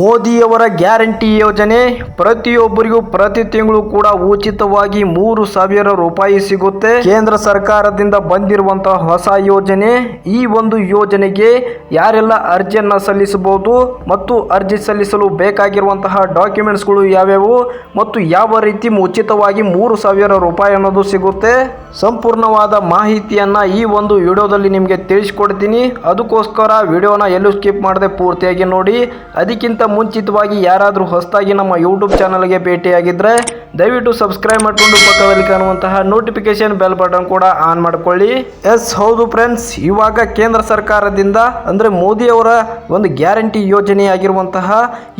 ಮೋದಿಯವರ ಗ್ಯಾರಂಟಿ ಯೋಜನೆ ಪ್ರತಿಯೊಬ್ಬರಿಗೂ ಪ್ರತಿ ತಿಂಗಳು ಕೂಡ ಉಚಿತವಾಗಿ ಮೂರು ಸಾವಿರ ರೂಪಾಯಿ ಸಿಗುತ್ತೆ. ಕೇಂದ್ರ ಸರ್ಕಾರದಿಂದ ಬಂದಿರುವಂತಹ ಹೊಸ ಯೋಜನೆ ಈ ಒಂದು ಯೋಜನೆಗೆ ಯಾರೆಲ್ಲ ಅರ್ಜಿಯನ್ನ ಸಲ್ಲಿಸಬಹುದು ಮತ್ತು ಅರ್ಜಿ ಸಲ್ಲಿಸಲು ಬೇಕಾಗಿರುವಂತಹ ಡಾಕ್ಯುಮೆಂಟ್ಸ್ಗಳು ಯಾವ್ಯಾವು ಮತ್ತು ಯಾವ ರೀತಿ ಉಚಿತವಾಗಿ ಮೂರು ಸಾವಿರ ರೂಪಾಯಿ ಅನ್ನೋದು ಸಿಗುತ್ತೆ. ಸಂಪೂರ್ಣವಾದ ಮಾಹಿತಿಯನ್ನು ಈ ಒಂದು ವಿಡಿಯೋದಲ್ಲಿ ನಿಮಗೆ ತಿಳಿಸ್ಕೊಡ್ತೀನಿ. ಅದಕ್ಕೋಸ್ಕರ ವಿಡಿಯೋನ ಎಲ್ಲೂ ಸ್ಕಿಪ್ ಮಾಡದೆ ಪೂರ್ತಿಯಾಗಿ ನೋಡಿ. ಅದಕ್ಕಿಂತ ಮುಂಚಿತವಾಗಿ ಯಾರಾದರೂ ಹೊಸದಾಗಿ ನಮ್ಮ ಯೂಟ್ಯೂಬ್ ಚಾನಲ್ಗೆ ಭೇಟಿಯಾಗಿದ್ದರೆ ದಯವಿಟ್ಟು ಸಬ್ಸ್ಕ್ರೈಬ್ ಮಾಡಿಕೊಂಡು ಪಕ್ಕದಲ್ಲಿ ಕಾಣುವಂತಹ ನೋಟಿಫಿಕೇಶನ್ ಬೆಲ್ ಬಟನ್ ಕೂಡ ಆನ್ ಮಾಡಿಕೊಳ್ಳಿ. ಎಸ್, ಹೌದು ಫ್ರೆಂಡ್ಸ್ ಇವಾಗ ಕೇಂದ್ರ ಸರ್ಕಾರದಿಂದ, ಅಂದರೆ ಮೋದಿಯವರ ಒಂದು ಗ್ಯಾರಂಟಿ ಯೋಜನೆಯಾಗಿರುವಂತಹ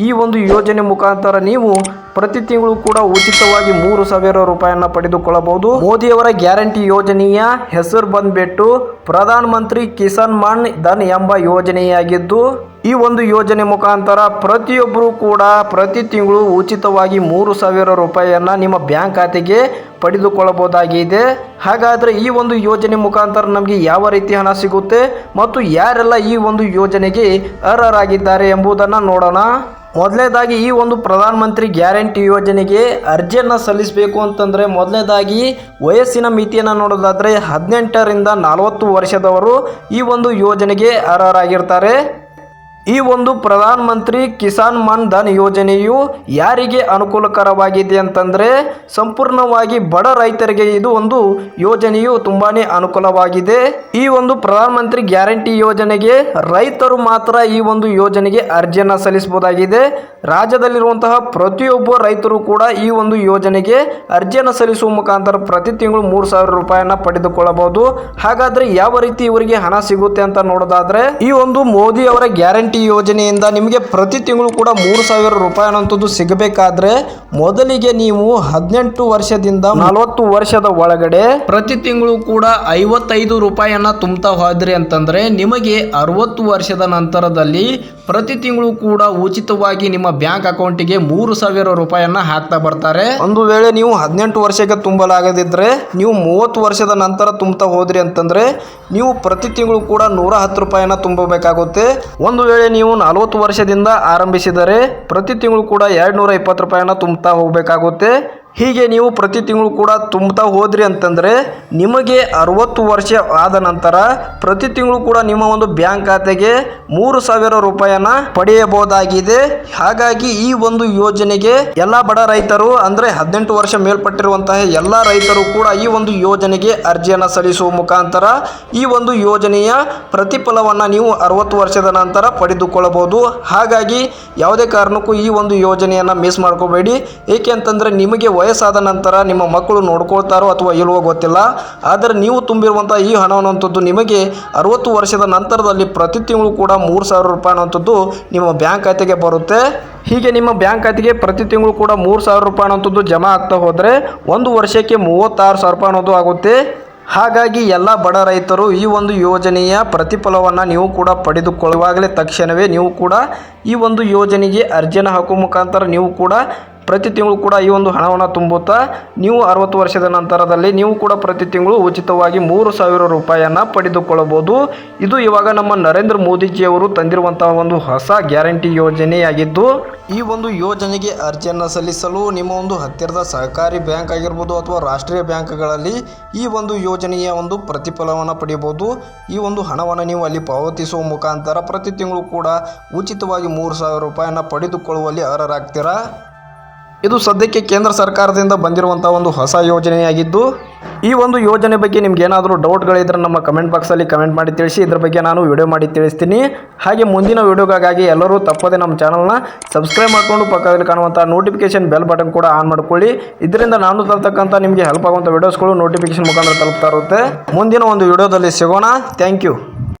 ಈ ಒಂದು ಯೋಜನೆ ಮುಖಾಂತರ ನೀವು ಪ್ರತಿ ತಿಂಗಳು ಕೂಡ ಉಚಿತವಾಗಿ ಮೂರು ಸಾವಿರ ರೂಪಾಯಿಯನ್ನ ಪಡೆದುಕೊಳ್ಳಬಹುದು. ಮೋದಿಯವರ ಗ್ಯಾರಂಟಿ ಯೋಜನೆಯ ಹೆಸರು ಬಂದ್ಬಿಟ್ಟು ಪ್ರಧಾನ ಮಂತ್ರಿ ಕಿಸಾನ್ ಮಾನ್ ಧನ್ ಎಂಬ ಯೋಜನೆಯಾಗಿದ್ದು, ಈ ಒಂದು ಯೋಜನೆ ಮುಖಾಂತರ ಪ್ರತಿಯೊಬ್ಬರು ಕೂಡ ಪ್ರತಿ ತಿಂಗಳು ಉಚಿತವಾಗಿ ಮೂರು ಸಾವಿರ ರೂಪಾಯಿಯನ್ನ ನಿಮ್ಮ ಬ್ಯಾಂಕ್ ಖಾತೆಗೆ ಪಡೆದುಕೊಳ್ಳಬಹುದಾಗಿದೆ. ಹಾಗಾದರೆ ಈ ಒಂದು ಯೋಜನೆ ಮುಖಾಂತರ ನಮಗೆ ಯಾವ ರೀತಿ ಹಣ ಸಿಗುತ್ತೆ ಮತ್ತು ಯಾರೆಲ್ಲ ಈ ಒಂದು ಯೋಜನೆಗೆ ಅರ್ಹರಾಗಿದ್ದಾರೆ ಎಂಬುದನ್ನು ನೋಡೋಣ. ಮೊದಲನೇದಾಗಿ ಈ ಒಂದು ಪ್ರಧಾನ ಮಂತ್ರಿ ಗ್ಯಾರಂಟಿ ಯೋಜನೆಗೆ ಅರ್ಜಿಯನ್ನು ಸಲ್ಲಿಸಬೇಕು ಅಂತಂದರೆ ಮೊದಲನೇದಾಗಿ ವಯಸ್ಸಿನ ಮಿತಿಯನ್ನು ನೋಡೋದಾದರೆ ಹದಿನೆಂಟರಿಂದ ನಲವತ್ತು ವರ್ಷದವರು ಈ ಒಂದು ಯೋಜನೆಗೆ ಅರ್ಹರಾಗಿರ್ತಾರೆ. ಈ ಒಂದು ಪ್ರಧಾನ ಮಂತ್ರಿ ಕಿಸಾನ್ ಮಾನ್ ಧನ್ ಯೋಜನೆಯು ಯಾರಿಗೆ ಅನುಕೂಲಕರವಾಗಿದೆ ಅಂತಂದರೆ ಸಂಪೂರ್ಣವಾಗಿ ಬಡ ರೈತರಿಗೆ ಇದು ಒಂದು ಯೋಜನೆಯು ತುಂಬಾ ಅನುಕೂಲವಾಗಿದೆ. ಈ ಒಂದು ಪ್ರಧಾನ ಮಂತ್ರಿ ಗ್ಯಾರಂಟಿ ಯೋಜನೆಗೆ ರೈತರು ಮಾತ್ರ ಈ ಒಂದು ಯೋಜನೆಗೆ ಅರ್ಜಿಯನ್ನು ಸಲ್ಲಿಸಬಹುದಾಗಿದೆ. ರಾಜ್ಯದಲ್ಲಿರುವಂತಹ ಪ್ರತಿಯೊಬ್ಬ ರೈತರು ಕೂಡ ಈ ಒಂದು ಯೋಜನೆಗೆ ಅರ್ಜಿಯನ್ನು ಸಲ್ಲಿಸುವ ಮುಖಾಂತರ ಪ್ರತಿ ತಿಂಗಳು ಮೂರು ಸಾವಿರ ರೂಪಾಯಿಯನ್ನು ಪಡೆದುಕೊಳ್ಳಬಹುದು. ಹಾಗಾದರೆ ಯಾವ ರೀತಿ ಇವರಿಗೆ ಹಣ ಸಿಗುತ್ತೆ ಅಂತ ನೋಡೋದಾದರೆ, ಈ ಒಂದು ಮೋದಿ ಅವರ ಗ್ಯಾರಂಟಿ ಯೋಜನೆಯಿಂದ ನಿಮಗೆ ಪ್ರತಿ ತಿಂಗಳು ಕೂಡ ಮೂರು ಸಾವಿರ ರೂಪಾಯಿ ಅನ್ನೋಂಥದ್ದು ಸಿಗಬೇಕಾದ್ರೆ ಮೊದಲಿಗೆ ನೀವು ಹದಿನೆಂಟು ವರ್ಷದಿಂದ ನಲವತ್ತು ವರ್ಷದ ಒಳಗಡೆ ಪ್ರತಿ ತಿಂಗಳು ಕೂಡ ಐವತ್ತೈದು ರೂಪಾಯಿಯನ್ನ ತುಂಬ್ತಾ ಹೋದ್ರಿ ಅಂತಂದ್ರೆ ನಿಮಗೆ ಅರವತ್ತು ವರ್ಷದ ನಂತರದಲ್ಲಿ ಪ್ರತಿ ತಿಂಗಳು ಕೂಡ ಉಚಿತವಾಗಿ ನಿಮ್ಮ ಬ್ಯಾಂಕ್ ಅಕೌಂಟಿಗೆ ಮೂರು ಸಾವಿರ ರೂಪಾಯಿಯನ್ನ ಹಾಕ್ತಾ ಬರ್ತಾರೆ. ಒಂದು ವೇಳೆ ನೀವು ಹದಿನೆಂಟು ವರ್ಷಕ್ಕೆ ತುಂಬಲಾಗದಿದ್ರೆ ನೀವು ಮೂವತ್ತು ವರ್ಷದ ನಂತರ ತುಂಬ್ತಾ ಹೋದ್ರಿ ಅಂತಂದ್ರೆ ನೀವು ಪ್ರತಿ ತಿಂಗಳು ಕೂಡ ನೂರ ಹತ್ತು ರೂಪಾಯಿಯನ್ನ ತುಂಬಬೇಕಾಗುತ್ತೆ. ಒಂದು ನೀವು ನಲವತ್ತು ವರ್ಷದಿಂದ ಆರಂಭಿಸಿದರೆ ಪ್ರತಿ ತಿಂಗಳು ಕೂಡ ಎರಡು ನೂರ ಇಪ್ಪತ್ತು ರೂಪಾಯಿನ ತುಂಬ್ತಾ ಹೋಗಬೇಕಾಗುತ್ತೆ. ಹೀಗೆ ನೀವು ಪ್ರತಿ ತಿಂಗಳು ಕೂಡ ತುಂಬುತ್ತಾ ಹೋದ್ರಿ ಅಂತಂದರೆ ನಿಮಗೆ ಅರವತ್ತು ವರ್ಷ ಆದ ನಂತರ ಪ್ರತಿ ತಿಂಗಳು ಕೂಡ ನಿಮ್ಮ ಒಂದು ಬ್ಯಾಂಕ್ ಖಾತೆಗೆ ಮೂರು ಸಾವಿರ ರೂಪಾಯಿಯನ್ನ ಪಡೆಯಬಹುದಾಗಿದೆ. ಹಾಗಾಗಿ ಈ ಒಂದು ಯೋಜನೆಗೆ ಎಲ್ಲ ಬಡ ರೈತರು ಅಂದರೆ ಹದಿನೆಂಟು ವರ್ಷ ಮೇಲ್ಪಟ್ಟಿರುವಂತಹ ಎಲ್ಲ ರೈತರು ಕೂಡ ಈ ಒಂದು ಯೋಜನೆಗೆ ಅರ್ಜಿಯನ್ನು ಸಲ್ಲಿಸುವ ಮುಖಾಂತರ ಈ ಒಂದು ಯೋಜನೆಯ ಪ್ರತಿಫಲವನ್ನು ನೀವು ಅರವತ್ತು ವರ್ಷದ ನಂತರ ಪಡೆದುಕೊಳ್ಳಬಹುದು. ಹಾಗಾಗಿ ಯಾವುದೇ ಕಾರಣಕ್ಕೂ ಈ ಒಂದು ಯೋಜನೆಯನ್ನು ಮಿಸ್ ಮಾಡ್ಕೋಬೇಡಿ. ಏಕೆ ಅಂತಂದರೆ ನಿಮಗೆ ವಯಸ್ಸಾದ ನಂತರ ನಿಮ್ಮ ಮಕ್ಕಳು ನೋಡ್ಕೊಳ್ತಾರೋ ಅಥವಾ ಇಲ್ವೋ ಗೊತ್ತಿಲ್ಲ. ಆದರೆ ನೀವು ತುಂಬಿರುವಂಥ ಈ ಹಣವನ್ನುವಂಥದ್ದು ನಿಮಗೆ ಅರವತ್ತು ವರ್ಷದ ನಂತರದಲ್ಲಿ ಪ್ರತಿ ತಿಂಗಳು ಕೂಡ ಮೂರು ಸಾವಿರ ರೂಪಾಯಿ ಅನ್ನುವಂಥದ್ದು ನಿಮ್ಮ ಬ್ಯಾಂಕ್ ಖಾತೆಗೆ ಬರುತ್ತೆ. ಹೀಗೆ ನಿಮ್ಮ ಬ್ಯಾಂಕ್ ಖಾತೆಗೆ ಪ್ರತಿ ತಿಂಗಳು ಕೂಡ ಮೂರು ಸಾವಿರ ರೂಪಾಯಿ ಅನ್ನುವಂಥದ್ದು ಜಮಾ ಆಗ್ತಾ ಹೋದರೆ ಒಂದು ವರ್ಷಕ್ಕೆ ಮೂವತ್ತಾರು ಸಾವಿರ ರೂಪಾಯಿ ಅನ್ನೋದು ಆಗುತ್ತೆ. ಹಾಗಾಗಿ ಎಲ್ಲ ಬಡ ರೈತರು ಈ ಒಂದು ಯೋಜನೆಯ ಪ್ರತಿಫಲವನ್ನು ನೀವು ಕೂಡ ಪಡೆದುಕೊಳ್ಳುವಾಗಲೇ ತಕ್ಷಣವೇ ನೀವು ಕೂಡ ಈ ಒಂದು ಯೋಜನೆಗೆ ಅರ್ಜಿಯನ್ನು ಹಾಕುವ ಮುಖಾಂತರ ನೀವು ಕೂಡ ಪ್ರತಿ ತಿಂಗಳು ಕೂಡ ಈ ಒಂದು ಹಣವನ್ನು ತುಂಬುತ್ತಾ ನೀವು ಅರವತ್ತು ವರ್ಷದ ನಂತರದಲ್ಲಿ ನೀವು ಕೂಡ ಪ್ರತಿ ತಿಂಗಳು ಉಚಿತವಾಗಿ ಮೂರು ಸಾವಿರ ರೂಪಾಯಿಯನ್ನು ಪಡೆದುಕೊಳ್ಳಬಹುದು. ಇದು ಇವಾಗ ನಮ್ಮ ನರೇಂದ್ರ ಮೋದಿಜಿಯವರು ತಂದಿರುವಂತಹ ಒಂದು ಹೊಸ ಗ್ಯಾರಂಟಿ ಯೋಜನೆಯಾಗಿದ್ದು, ಈ ಒಂದು ಯೋಜನೆಗೆ ಅರ್ಜಿಯನ್ನು ಸಲ್ಲಿಸಲು ನಿಮ್ಮ ಒಂದು ಹತ್ತಿರದ ಸಹಕಾರಿ ಬ್ಯಾಂಕ್ ಆಗಿರ್ಬೋದು ಅಥವಾ ರಾಷ್ಟ್ರೀಯ ಬ್ಯಾಂಕ್ಗಳಲ್ಲಿ ಈ ಒಂದು ಯೋಜನೆಯ ಒಂದು ಪ್ರತಿಫಲವನ್ನು ಪಡೆಯಬಹುದು ಈ ಒಂದು ಹಣವನ್ನು ನೀವು ಅಲ್ಲಿ ಪಾವತಿಸುವ ಮುಖಾಂತರ ಪ್ರತಿ ತಿಂಗಳು ಕೂಡ ಉಚಿತವಾಗಿ ಮೂರು ಸಾವಿರ ರೂಪಾಯಿಯನ್ನು ಪಡೆದುಕೊಳ್ಳುವಲ್ಲಿ ಅರ್ಹರಾಗ್ತೀರಾ? ಇದು ಸದ್ಯಕ್ಕೆ ಕೇಂದ್ರ ಸರ್ಕಾರದಿಂದ ಬಂದಿರುವಂಥ ಒಂದು ಹೊಸ ಯೋಜನೆಯಾಗಿದ್ದು, ಈ ಒಂದು ಯೋಜನೆ ಬಗ್ಗೆ ನಿಮ್ಗೆ ಏನಾದರೂ ಡೌಟ್ಗಳಿದ್ರೆ ನಮ್ಮ ಕಮೆಂಟ್ ಬಾಕ್ಸಲ್ಲಿ ಕಮೆಂಟ್ ಮಾಡಿ ತಿಳಿಸಿ, ಇದ್ರ ಬಗ್ಗೆ ನಾನು ವಿಡಿಯೋ ಮಾಡಿ ತಿಳಿಸ್ತೀನಿ. ಹಾಗೆ ಮುಂದಿನ ವಿಡಿಯೋಗಾಗಿ ಎಲ್ಲರೂ ತಪ್ಪದೆ ನಮ್ಮ ಚಾನಲ್ನ ಸಬ್ಸ್ಕ್ರೈಬ್ ಮಾಡಿಕೊಂಡು ಪಕ್ಕದಲ್ಲಿ ಕಾಣುವಂಥ ನೋಟಿಫಿಕೇಶನ್ ಬೆಲ್ ಬಟನ್ ಕೂಡ ಆನ್ ಮಾಡಿಕೊಳ್ಳಿ. ಇದರಿಂದ ನಾನು ತರ್ತಕ್ಕಂಥ ನಿಮಗೆ ಹೆಲ್ಪ್ ಆಗುವಂಥ ವಿಡಿಯೋಸ್ಗಳು ನೋಟಿಫಿಕೇಶನ್ ಮುಖಾಂತರ ತಲುಪ್ತಾ ಇರುತ್ತೆ. ಮುಂದಿನ ಒಂದು ವಿಡಿಯೋದಲ್ಲಿ ಸಿಗೋಣ. Thank you